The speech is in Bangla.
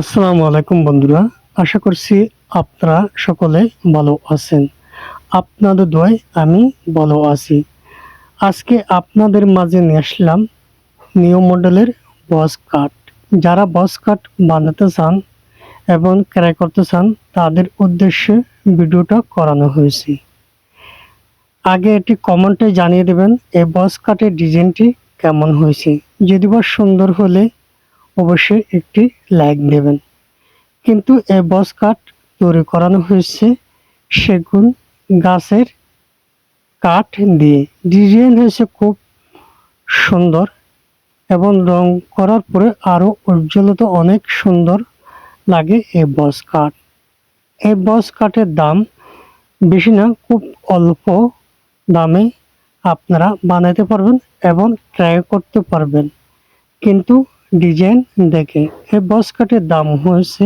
আসসালামু আলাইকুম বন্ধুরা। আশা করছি আপনারা সকলে ভালো আছেন। আপনাদের দোয়ায় আমি ভালো আছি। আজকে আপনাদের মাঝে নিয়ে আসলাম নিউ মডেলের বস কাট। যারা বস কাট বানাতে চান এবং ক্রয় করতে চান, তাদের উদ্দেশ্যে ভিডিওটা করানো হয়েছে। আগে এটি কমেন্টে জানিয়ে দেবেন, এই বস কাটের ডিজাইনটি কেমন হয়েছে। যদি বা সুন্দর হলে অবশ্যই একটি লাইক দেবেন। কিন্তু এই বস কাঠ তৈরি করানো হয়েছে সেগুন গাছের কাঠ দিয়ে। ডিজাইন হয়েছে খুব সুন্দর এবং রং করার পরে আরও উজ্জ্বলতা অনেক সুন্দর লাগে এই বস কাঠ। এই বস কাঠের দাম বেশি না, খুব অল্প দামে আপনারা বানাতে পারবেন এবং ট্রাই করতে পারবেন। কিন্তু ডিজাইন দেখে। এই বক্স কাঠের দাম হয়েছে